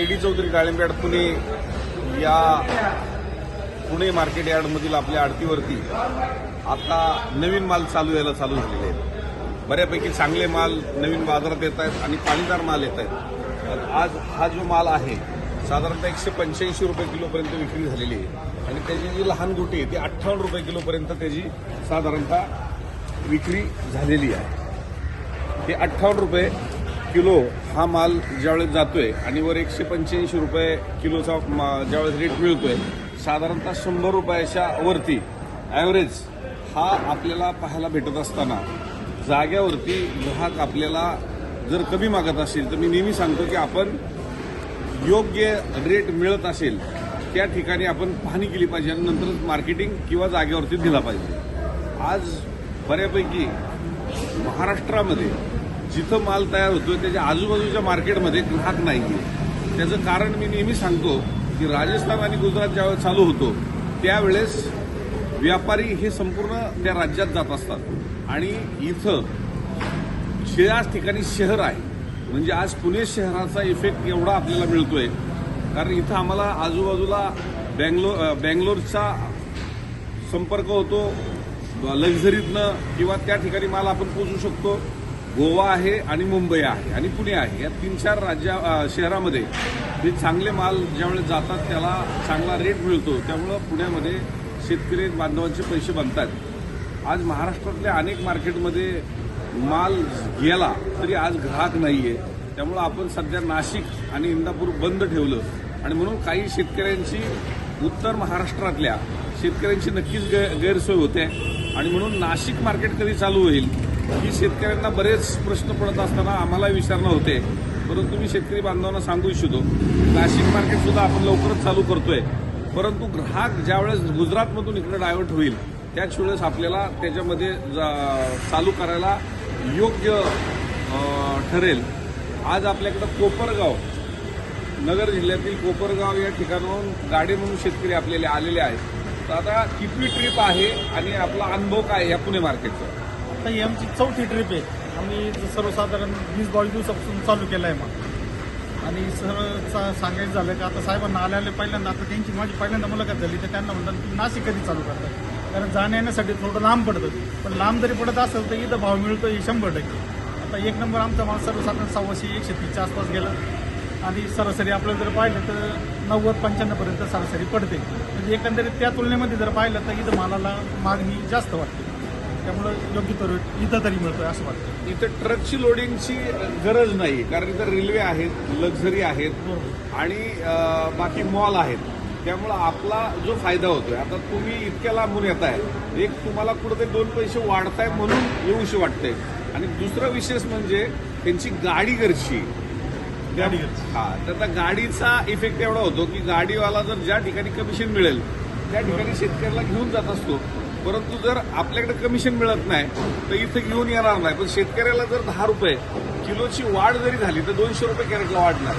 के D Chaudhari डाळिंबयार्ड पुणे या Pune market यार्डमधील आपल्या आडतीवरती आता नवीन माल चालू यायला चालू झालेले आहेत. बऱ्यापैकी चांगले माल नवीन बाजारात येत आहेत आणि पाणीदार माल येत आहेत. आज हा जो माल आहे साधारणतः एकशे पंच्याऐंशी रुपये किलोपर्यंत विक्री झालेली आहे. आणि त्याची जी लहान गोटी आहे ती अठ्ठावन्न रुपये किलोपर्यंत त्याची साधारणतः विक्री झालेली आहे. ते अठ्ठावन्न रुपये किलो हा माल ज्यावेळेस जातोय आणि वर एकशे पंच्याऐंशी रुपये किलोचा मा- ज्यावेळेस रेट मिळतोय साधारणतः शंभर रुपयाच्या वरती ॲव्हरेज हा आपल्याला पाहायला भेटत असताना जाग्यावरती ग्राहक आपल्याला जर कमी मागत असेल तर मी नेहमी सांगतो की आपण योग्य रेट मिळत असेल त्या ठिकाणी आपण पाहणी केली पाहिजे आणि नंतरच मार्केटिंग किंवा जागेवरती दिला पाहिजे. आज बऱ्यापैकी महाराष्ट्रामध्ये जिथं माल तयार होतोय त्याच्या आजूबाजूच्या मार्केटमध्ये ग्राहक नाही आहे त्याचं कारण मी नेहमी सांगतो की राजस्थान आणि गुजरात ज्यावेळेस चालू होतो त्यावेळेस व्यापारी हे संपूर्ण त्या राज्यात जात असतात. आणि इथं याच ठिकाणी शहर आहे. म्हणजे आज पुणे शहराचा इफेक्ट एवढा आपल्याला मिळतोय. कारण इथं आम्हाला आजूबाजूला बँगलोर बँगलोरचा संपर्क होतो लक्झरीतनं किंवा त्या ठिकाणी माल आपण पोचू शकतो. गोवा आहे आणि मुंबई आहे आणि पुणे आहे. या तीन चार राज्या शहरामध्ये जे चांगले माल ज्यावेळेस जातात त्याला चांगला रेट मिळतो. त्यामुळं पुण्यामध्ये शेतकरी बांधवांचे पैसे बनतात. आज महाराष्ट्रातल्या अनेक मार्केटमध्ये माल गेला तरी आज ग्राहक नाही आहे त्यामुळं आपण सध्या नाशिक आणि इंदापूर बंद ठेवलं. आणि म्हणून काही शेतकऱ्यांची उत्तर महाराष्ट्रातल्या शेतकऱ्यांची नक्कीच गै- गैरसोय होते. आणि म्हणून नाशिक मार्केट कधी चालू होईल? ही शेतकऱ्यांना बरेच प्रश्न पडत असताना आम्हाला विचारणं होते. परंतु मी शेतकरी बांधवांना सांगू इच्छितो नाशिक मार्केट सुद्धा आपण लवकरच चालू करतोय. परंतु ग्राहक ज्यावेळेस गुजरातमधून इकडे डायव्हर्ट होईल त्याच वेळेस आपल्याला त्याच्यामध्ये जा- चालू करायला योग्य ठरेल. आज आपल्याकडं कोपरगाव नगर जिल्ह्यातील कोपरगाव या ठिकाणाहून गाडी म्हणून शेतकरी आपल्याला आलेले आहेत. तर आता कितवी ट्रिप आहे आणि आपला अनुभव काय आहे या पुणे मार्केटचा आता ही आमची चौथी ट्रिप आहे. आम्ही सर्वसाधारण वीस बावीस दिवसापासून चालू केलं आहे मग. आणि सर्व सा- सांगायचं झालं की आता साहेबांना आले आले पहिल्यांदा आता त्यांची माझी पहिल्यांदा मुलाखत झाली तर त्यांना म्हणतात की नाशिक कधी चालू करतात कारण जाण्या येण्यासाठी थोडं लांब पडतं. पण लांब जरी पडत असेल तर इथं भाव मिळतो हे शंभर टक्के. आता एक नंबर आमचा माल सर्वसाधारण सव्वाशे एकशे तीसच्या आसपास गेला. आणि सरासरी आपल्याला जर पाहिलं तर नव्वद पंच्याण्णवपर्यंत सरासरी पडते. म्हणजे एकंदरीत त्या तुलनेमध्ये जर पाहिलं तर इथं मालाला मागणी जास्त वाटते. त्यामुळं योग्य तर इथं तरी मिळतोय असं वाटतं. इथं ट्रकची लोडिंगची गरज नाही कारण इथं रेल्वे आहेत लक्झरी आहेत बरोबर आणि बाकी मॉल आहेत. त्यामुळं आपला जो फायदा होतोय आता तुम्ही इतक्या लांबून येत आहे एक तुम्हाला कुठेतरी दोन पैसे वाढताय म्हणून येऊशी वाटते आणि दुसरं विशेष म्हणजे त्यांची गाडी घरची. गाडी. हा तर त्या गाडीचा इफेक्ट एवढा होतो की गाडीवाला जर ज्या ठिकाणी कमिशन मिळेल त्या ठिकाणी शेतकऱ्याला घेऊन जात असतो. परंतु जर आपल्याकडे कमिशन मिळत नाही तर इथं घेऊन येणार नाही. पण शेतकऱ्याला जर दहा रुपये किलोची वाढ जरी झाली तर दोनशे रुपये कॅरेटला वाढणार.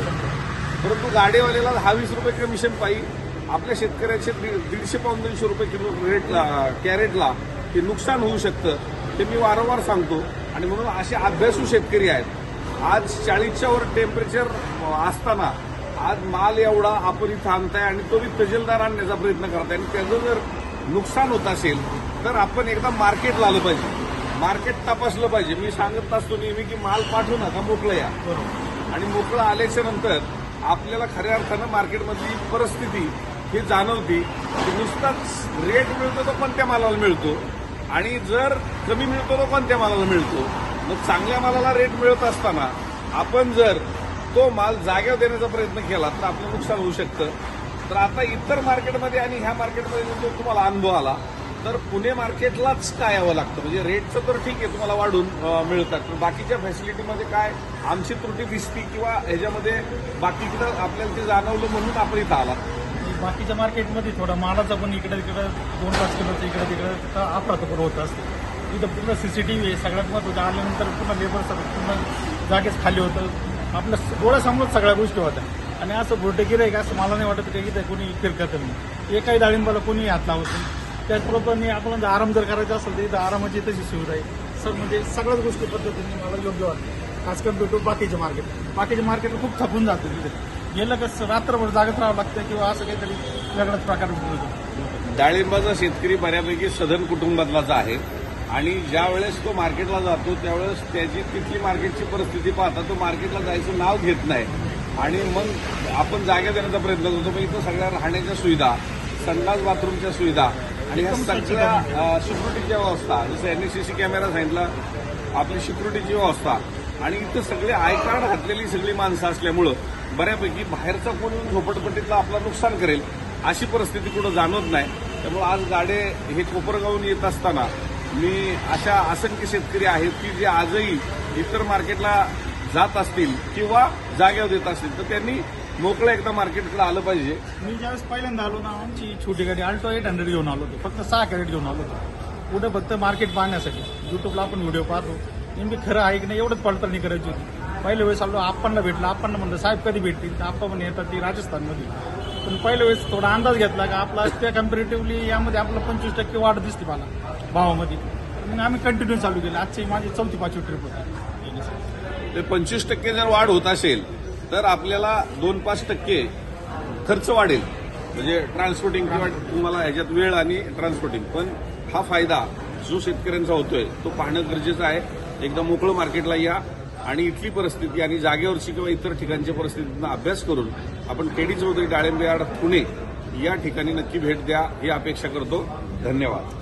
परंतु गाडीवाल्याला दहा वीस रुपये कमिशन पाहिजे आपल्या शेतकऱ्याचे दीडशे पाऊन दोनशे रुपये किलो रेटला कॅरेटला हे नुकसान होऊ शकतं ते मी वारंवार सांगतो. आणि म्हणून असे अभ्यासू शेतकरी आहेत. आज चाळीसच्या वर टेम्परेचर असताना आज माल एवढा आपण इथं आणताय आणि तो बी तजेलदार आणण्याचा प्रयत्न करताय. आणि त्याचं जर नुकसान होत असेल तर आपण एकदा मार्केटला आलं पाहिजे. मार्केट तपासलं पाहिजे. मी सांगत असतो नेहमी की माल पाठवू नका मोकळं या. आणि मोकळं आल्याच्यानंतर आपल्याला खऱ्या अर्थानं मार्केटमधली परिस्थिती ही जाणवती की नुसताच रेट मिळतो तो कोणत्या मालाला मिळतो? आणि जर कमी मिळतो तो कोणत्या मालाला मिळतो? मग चांगल्या मालाला रेट मिळत असताना आपण जर तो माल जाग्यावर देण्याचा प्रयत्न केला तर आपलं नुकसान होऊ शकतं. तर आता इतर मार्केटमध्ये आणि ह्या मार्केटमध्ये जो तुम्हाला अनुभव आला तर पुणे मार्केटलाच काय यावं लागतं? म्हणजे रेटचं तर ठीक आहे तुम्हाला वाढून मिळतात. पण बाकीच्या फॅसिलिटीमध्ये काय आमची त्रुटी दिसती किंवा ह्याच्यामध्ये बाकीकडं आपल्याला ते जाणवलं म्हणून आपण इथं आला बाकीच्या मार्केटमध्ये थोडा मालाचा पण इकडे तिकडे दोन पाच किलोचं इकडे तिकडे अफरातफर होत असते. इथं पूर्ण सी सी टी आहे सगळ्यात महत्त्वाचं आल्यानंतर पूर्ण लेबर सगळं पूर्ण जागेच खाली होतं. आपल्या डोळ्यासमोरच सगळ्या गोष्टी होत्या. आणि असं बोटेगिर आहे का असं मला नाही वाटत की ते कोणी फिरकत नाही एकाही डाळिंबाला कोणी हात लावत नाही. त्याचप्रमाणे आपण जर आराम जर करायचा असेल तर इथं आरामाची तशी सुविधा आहे. सर म्हणजे सगळ्याच गोष्टी पद्धतीने मला योग्य वाटतं. खास कंपेअर टू बाकीचे मार्केट बाकीचे मार्केटला खूप थकून जातो तिथे. गेलं कसं रात्रभर जागत राहावं लागतं किंवा असं काहीतरी वेगळाच प्रकार डाळिंबाचा शेतकरी बऱ्यापैकी सधन कुटुंबातलाच आहे. आणि ज्या वेळेस तो मार्केटला जातो त्यावेळेस त्याची तिथली मार्केटची परिस्थिती पाहता तो मार्केटला जायचं नाव घेत नाही. आणि मग आपण जागा देण्याचा प्रयत्न करतो. पण इथं सगळ्या राहण्याच्या सुविधा संडास बाथरूमच्या सुविधा आणि ह्या सगळ्या सिक्युरिटीच्या व्यवस्था जसं यांनी सीसी कॅमेरा सांगितला आपली सिक्युरिटीची व्यवस्था. आणि इथं सगळे आय कार्ड घातलेली सगळी माणसं असल्यामुळं बऱ्यापैकी बाहेरचा कोण येऊन झोपडपट्टीतला आपलं नुकसान करेल अशी परिस्थिती कुठं जाणवत नाही. त्यामुळे आज गाडे हे कोपरगावून येत असताना मी अशा असंख्य शेतकरी आहेत की जे आजही इतर मार्केटला जात असतील किंवा जागेवर देत असतील तर त्यांनी मोकळं एकदा मार्केटकडे आलं पाहिजे. मी ज्यावेळेस पहिल्यांदा आलो ना आमची छोटी गाडी अल्टो एट हंड्रेड घेऊन आलो होतो. फक्त सहा कॅरेट घेऊन आलो होतो. कुठं फक्त मार्केट पाहण्यासाठी. युट्यूबला आपण व्हिडिओ पाहतो. नेमकी खरं आहे की नाही एवढंच पडताळणी करायची होती. पहिल्या वेळेस आलो आपणला भेटलं. आपण म्हणलं साहेब कधी भेटतील? तर आप्पा म्हणे येतात ती राजस्थानमध्ये. पण पहिल्या वेळेस थोडा अंदाज घेतला का आपला त्या कम्पॅरेटिव्हली यामध्ये आपलं पंचवीस टक्के वाढ दिसते मला. भावामध्ये. मग आम्ही कंटिन्यू चालू केलं. आजची माझी चौथी पाचवी ट्रिप होती. ते पंचवीस टक्के जर वाढ होत असेल तर आपल्याला दोन पाच टक्के खर्च वाढेल. म्हणजे ट्रान्सपोर्टिंग किंवा तुम्हाला ह्याच्यात वेळ आणि ट्रान्सपोर्टिंग पण हा फायदा जो शेतकऱ्यांचा होतोय तो पाहणं गरजेचं आहे. एकदा मोकळं मार्केटला या आणि इथली परिस्थिती आणि जागेवरची किंवा इतर ठिकाणच्या परिस्थितींना अभ्यास करून आपण केडी चौधरी डाळिंबे यार्ड पुणे या ठिकाणी नक्की भेट द्या ही अपेक्षा करतो. धन्यवाद.